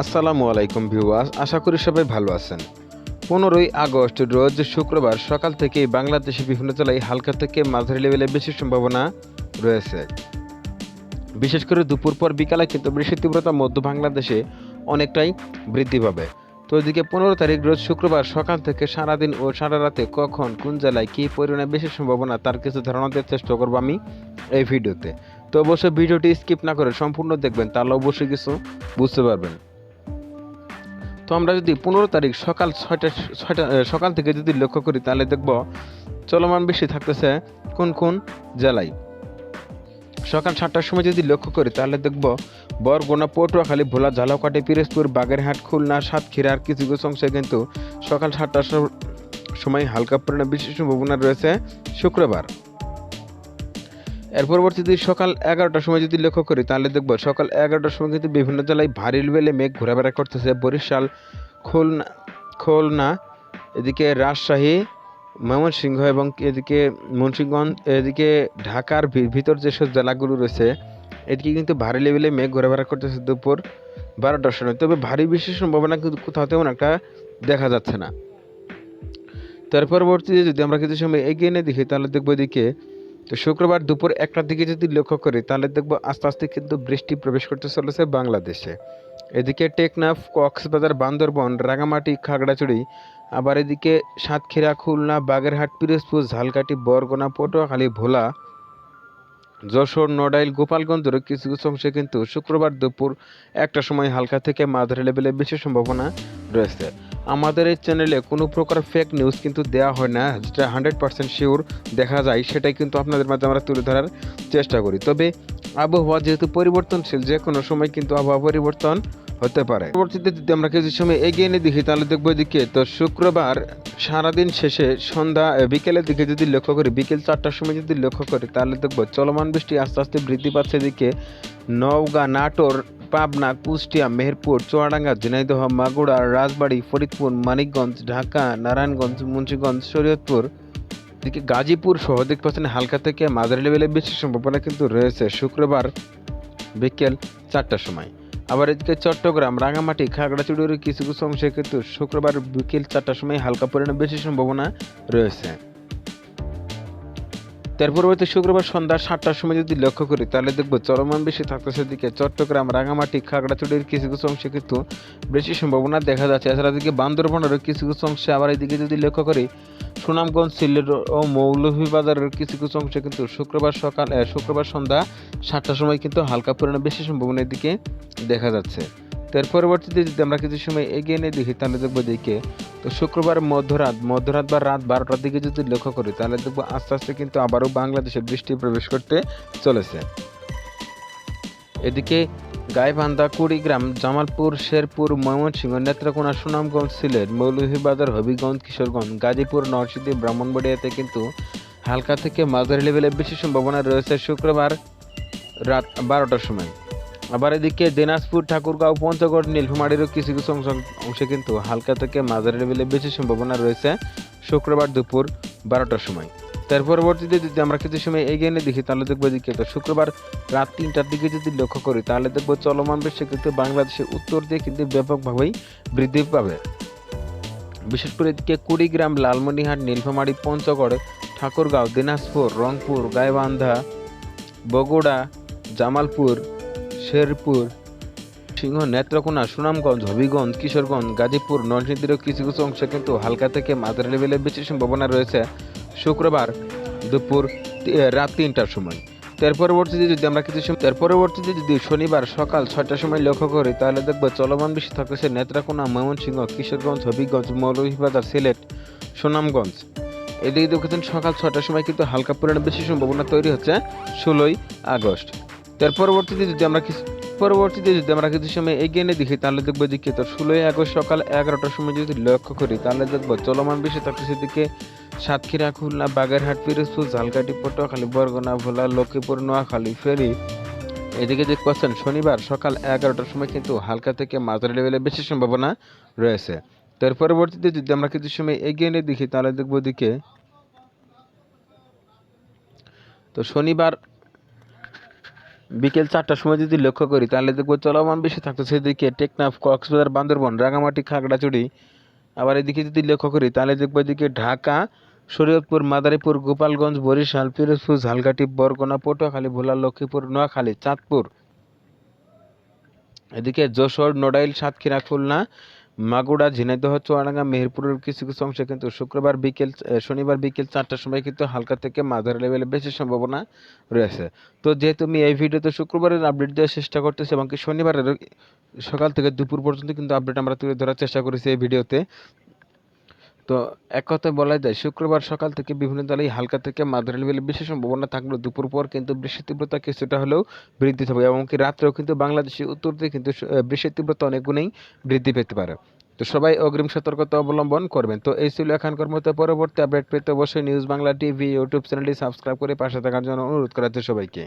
আসসালামু আলাইকুম ভিউয়ার্স, আশা করি সবাই ভালো আছেন। পনেরোই আগস্ট, রোজ শুক্রবার সকাল থেকেই বাংলাদেশের বিভিন্ন জেলায় হালকা থেকে মাঝারি লেভেলে বেশি সম্ভাবনা রয়েছে। বিশেষ করে দুপুর পর বিকালে কিন্তু বৃষ্টির তীব্রতা মধ্য বাংলাদেশে অনেকটাই বৃদ্ধি পাবে। তো এদিকে পনেরো তারিখ, রোজ শুক্রবার সকাল থেকে সারাদিন ও সারা রাতে কখন, কোন জেলায় কী পরিমাণে বেশি সম্ভাবনা, তার কিছু ধারণা দেওয়ার চেষ্টা করব আমি এই ভিডিওতে। তো অবশ্যই ভিডিওটি স্কিপ না করে সম্পূর্ণ দেখবেন, তাহলে অবশ্যই কিছু বুঝতে পারবেন। তো আমরা যদি পনেরো তারিখ সকাল ছয়টা ছয়টা সকাল থেকে যদি লক্ষ্য করি, তাহলে দেখব চলমান বেশি থাকতেছে কোন কোন জেলায়। সকাল সাতটার সময় যদি লক্ষ্য করি, তাহলে দেখব বরগুনা, পটুয়াখালী, ভোলা, ঝালকাঠি, পিরোজপুর, বাগেরহাট, খুলনা, সাতক্ষীরা আর কিছু কিছু অংশে কিন্তু সকাল সাতটার সময় হালকা পরিমাণে বৃষ্টির সম্ভাবনা রয়েছে শুক্রবার। এর পরবর্তীতে সকাল এগারোটার সময় যদি লক্ষ্য করি, তাহলে দেখব সকাল এগারোটার সময় কিন্তু বিভিন্ন জেলায় ভারী লেভেলে মেঘ ঘোরাফেরা করতেছে। বরিশাল, খুলনা খুলনা, এদিকে রাজশাহী, ময়মনসিংহ এবং এদিকে মুন্সিগঞ্জ, এদিকে ঢাকার ভিতর যেসব জেলাগুলো রয়েছে, এদিকে কিন্তু ভারী লেভেলে মেঘ ঘোরাফেরা করতেছে দুপুর বারোটার সময়। তবে ভারী বৃষ্টির সম্ভাবনা কিন্তু কোথাও তেমন একটা দেখা যাচ্ছে না। তার পরবর্তীতে যদি আমরা কিছু সময় এগিয়ে নিয়ে দেখি, তাহলে দেখব এদিকে তো শুক্রবার দুপুর একটার দিকে যদি লক্ষ্য করি, তাহলে দেখব আস্তে আস্তে কিন্তু বৃষ্টি প্রবেশ করতে চলেছে বাংলাদেশে। এদিকে টেকনাফ, কক্সবাজার, বান্দরবন, রাঙামাটি, খাগড়াছড়ি, আবার এদিকে সাতক্ষীরা, খুলনা, বাগেরহাট, পিরোজপুর, ঝালকাঠি, বরগুনা, পটুয়াখালী, ভোলা যশোর, নড়াইল গোপালগঞ্জের কিছু কিছু অংশে কিন্তু শুক্রবার দুপুর একটা সময় হালকা থেকে মাঝারি লেভেলে বেশি সম্ভাবনা রয়েছে। আমাদের এই চ্যানেলে কোনো প্রকার ফেক নিউজ কিন্তু দেওয়া হয় না, যেটা হান্ড্রেড পার্সেন্ট শিওর দেখা যায়, সেটাই কিন্তু আপনাদের মাঝে আমরা তুলে ধরার চেষ্টা করি। তবে আবহাওয়া যেহেতু পরিবর্তনশীল যে কোনো সময় কিন্তু আবহাওয়া পরিবর্তন হতে পারে। পরবর্তীতে যদি আমরা কিছু সময় এগিয়ে নিয়ে দেখি, তাহলে দেখব এদিকে, তো শুক্রবার সারাদিন শেষে সন্ধ্যা বিকেলের দিকে যদি লক্ষ্য করি, বিকেল চারটার সময় যদি লক্ষ্য করি, তাহলে দেখব চলমান বৃষ্টি আস্তে আস্তে বৃদ্ধি পাচ্ছে এদিকে নওগাঁ, নাটোর, পাবনা, কুষ্টিয়া, মেহেরপুর, চুয়াডাঙ্গা, ঝিনাইদহ মাগুড়া রাজবাড়ি, ফরিদপুর, মানিকগঞ্জ, ঢাকা, নারায়ণগঞ্জ, মুন্সীগঞ্জ, শরীয়তপুর। এদিকে গাজীপুর সহ দেখতে পাচ্ছেন হালকা থেকে মাঝারি লেভেলে বেশি সম্ভাবনা কিন্তু রয়েছে। শুক্রবার বিকেল চারটার সময়। আবার এদিকে চট্টগ্রাম, রাঙামাটি খাগড়াচুড়ির কিছু কিছু অংশে কিন্তু শুক্রবার বিকেল চারটার সময় হালকা পরিমাণে বেশি সম্ভাবনা রয়েছে। তার পরবর্তী শুক্রবার সন্ধ্যা সাতটার সময় যদি লক্ষ্য করি, তাহলে দেখব চলমান বেশি থাকতেছে দিকে চট্টগ্রাম, রাঙামাটি খাগড়াচুড়ির কিছু কিছু অংশে কিন্তু বেশি সম্ভাবনা দেখা যাচ্ছে। এছাড়া দিকে বান্দরবনেরও কিছু কিছু অংশে আবার এদিকে যদি লক্ষ্য করি সুনামগঞ্জ, সিলেট ও মৌলভীবাজারের কিছু কিছু অংশে কিন্তু শুক্রবার সকাল শুক্রবার সন্ধ্যা সাতটার সময় কিন্তু হালকা পরিমাণে বেশি সম্ভাবনার দিকে দেখা যাচ্ছে। তার পরবর্তীতে যদি আমরা কিছু সময় এগিয়ে নিয়ে দেখি, তাহলে দেখব দিকে তো শুক্রবার মধ্যরাত মধ্যরাত বা রাত বারোটার দিকে যদি লক্ষ্য করি, তাহলে দেখব আস্তে আস্তে কিন্তু আবারও বাংলাদেশে বৃষ্টি প্রবেশ করতে চলেছে। এদিকে গাইবান্ধা, কুড়িগ্রাম, জামালপুর, শেরপুর, ময়মনসিংহ, নেত্রকোনা, সুনামগঞ্জ, সিলেট, মৌলভীবাজার, হবিগঞ্জ, কিশোরগঞ্জ, গাজীপুর, নরসিংদী ব্রাহ্মণবাড়িয়াতে কিন্তু হালকা থেকে মাঝারি লেভেলে বেশি সম্ভাবনা রয়েছে শুক্রবার রাত বারোটার সময়। আবার এদিকে দিনাজপুর, ঠাকুরগাঁও, পঞ্চগড় নীলফামারীরও কিছু কিছু অংশ অংশে কিন্তু হালকা থেকে মাঝারি লেভেলে বেশি সম্ভাবনা রয়েছে শুক্রবার দুপুর বারোটার সময়। তার পরবর্তীতে যদি আমরা কিছু সময় এগিয়ে নিয়ে দেখি, তাহলে দেখব যে তো শুক্রবার রাত তিনটার দিকে যদি লক্ষ্য করি, তাহলে দেখব চলমান বৃষ্টি কিন্তু বাংলাদেশের উত্তর দিয়ে কিন্তু ব্যাপকভাবেই বৃদ্ধি পাবে। বিশেষ করে এদিকে কুড়িগ্রাম লালমনিহাট নীলফামারী, পঞ্চগড়, ঠাকুরগাঁও, দিনাজপুর, রংপুর, গাইবান্ধা, বগুড়া, জামালপুর, শেরপুর, সিংহ, নেত্রকোনা, সুনামগঞ্জ, হবিগঞ্জ, কিশোরগঞ্জ, গাজীপুর নরসিংদীরও কিছু কিছু অংশে কিন্তু হালকা থেকে মাঝারি লেভেলে বেশি সম্ভাবনা রয়েছে। শুক্রবার দুপুর রাত তিনটার সময়। তার পরবর্তীতে যদি আমরা কিছু সময় তার পরবর্তীতে যদি শনিবার সকাল ছয়টার সময় লক্ষ্য করি, তাহলে দেখব চলমান বেশি থাকছে নেত্রাকোনা, ময়মনসিংহ, কিশোরগঞ্জ, হবিগঞ্জ, মৌলভীবাজার, সিলেট, সুনামগঞ্জ। এদিকে দেখেছেন সকাল ছটার সময় কিন্তু হালকা পরিমাণে বেশি সম্ভাবনা তৈরি হচ্ছে ষোলোই আগস্ট। তার পরবর্তীতে যদি আমরা কিছু, পরবর্তীতে যদি আমরা কিছু সময় এগিয়ে নিয়ে দেখি, তাহলে দেখব তো ষোলোই আগস্ট সকাল এগারোটার সময় যদি লক্ষ্য করি, তাহলে দেখব চলমান বেশি থাকছে দিকে সাতক্ষীরা, খুলনা, বাগেরহাট, পিরোজপুর, ঝালকাঠি, পটুয়াখালী, বরগুনা, ভোলা, লক্ষ্মীপুর, নোয়াখালী, ফেরি। এদিকে দেখতে পাচ্ছেন শনিবার সকাল এগারোটার সময় কিন্তু হালকা থেকে মাঝারি লেভেলে বেশি সম্ভাবনা রয়েছে। তার পরবর্তীতে যদি আমরা কিছু সময় এগিয়ে নিয়ে দেখি, তাহলে দেখব দিকে তো শনিবার বিকেল চারটার সময় যদি লক্ষ্য করি, তাহলে দেখব চলমান বেশি থাকতো সেদিকে টেকনাফ, কক্সবাজার, বান্দরবন, রাঙামাটি, খাগড়াছড়ি। আবার এদিকে যদি লক্ষ্য করি, তাহলে দেখব এদিকে ঢাকা শরীয়তপুর, মাদারীপুর, গোপালগঞ্জ, বরিশাল, পিরোজপুর, ঝালকাঠি, বরগুনা, পটুয়াখালী, ভোলা, লক্ষ্মীপুর, নোয়াখালী, চাঁদপুর। এদিকে যশোর, নড়াইল, সাতক্ষীরা, খুলনা মাগুড়া ঝিনাইদহ, চুয়াডাঙ্গা, মেহেরপুরের কিছু কিছু অংশে কিন্তু শুক্রবার বিকেল শনিবার বিকেল চারটার সময় কিন্তু হালকা থেকে মাঝারি লেভেলে বেশি সম্ভাবনা রয়েছে। তো যেহেতু আমি এই ভিডিওতে শুক্রবারের আপডেট দেওয়ার চেষ্টা করতেছি এবং কি শনিবারের সকাল থেকে দুপুর পর্যন্ত কিন্তু আপডেট আমরা তুলে ধরার চেষ্টা করেছি এই ভিডিওতে তো এক কথায় বলা যায়, শুক্রবার সকাল থেকে বিভিন্ন দলেই হালকা থেকে মাঝারি লেভেলে বেশি সম্ভাবনা থাকলেও দুপুর পর কিন্তু বৃষ্টির তীব্রতা কিছুটা হলেও বৃদ্ধি হবে এমনকি রাত্রেও কিন্তু বাংলাদেশের উত্তর দিকে কিন্তু বৃষ্টির তীব্রতা অনেক গুণেই বৃদ্ধি পেতে পারে। তো সবাই অগ্রিম সতর্কতা অবলম্বন করবেন। তো এই ছিল এখানকার মতো পরবর্তী আপডেট পেতে অবশ্যই নিউজ বাংলা টিভি ইউটিউব চ্যানেলটি সাবস্ক্রাইব করে পাশে থাকার জন্য অনুরোধ করা সবাইকে।